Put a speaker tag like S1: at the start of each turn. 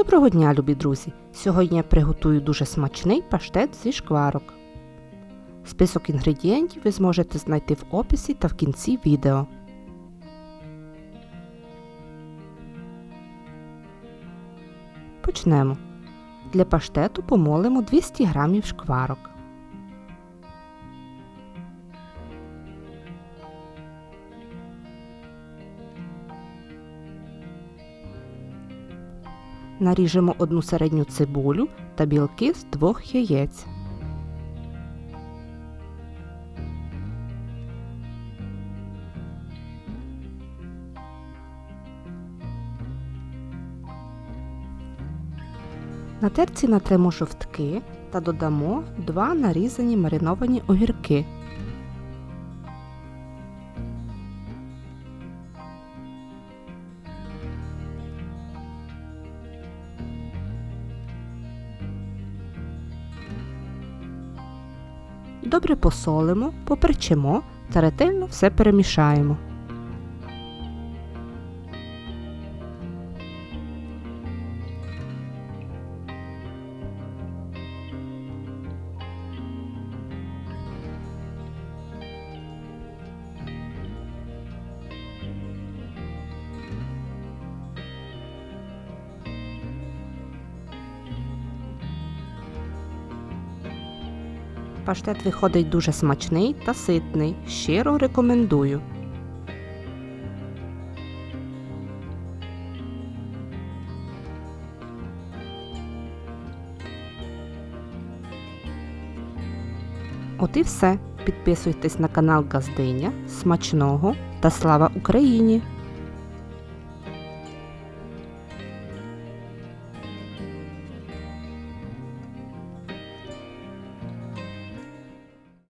S1: Доброго дня, любі друзі! Сьогодні я приготую дуже смачний паштет зі шкварок. Список інгредієнтів ви зможете знайти в описі та в кінці відео. Почнемо. Для паштету помолимо 200 г шкварок. Наріжемо одну середню цибулю та білки з двох яєць. На терці натремо жовтки та додамо два нарізані мариновані огірки. Добре посолимо, поперчимо та ретельно все перемішаємо. Паштет виходить дуже смачний та ситний. Щиро рекомендую. От і все. Підписуйтесь на канал Газдиня. Смачного та слава Україні!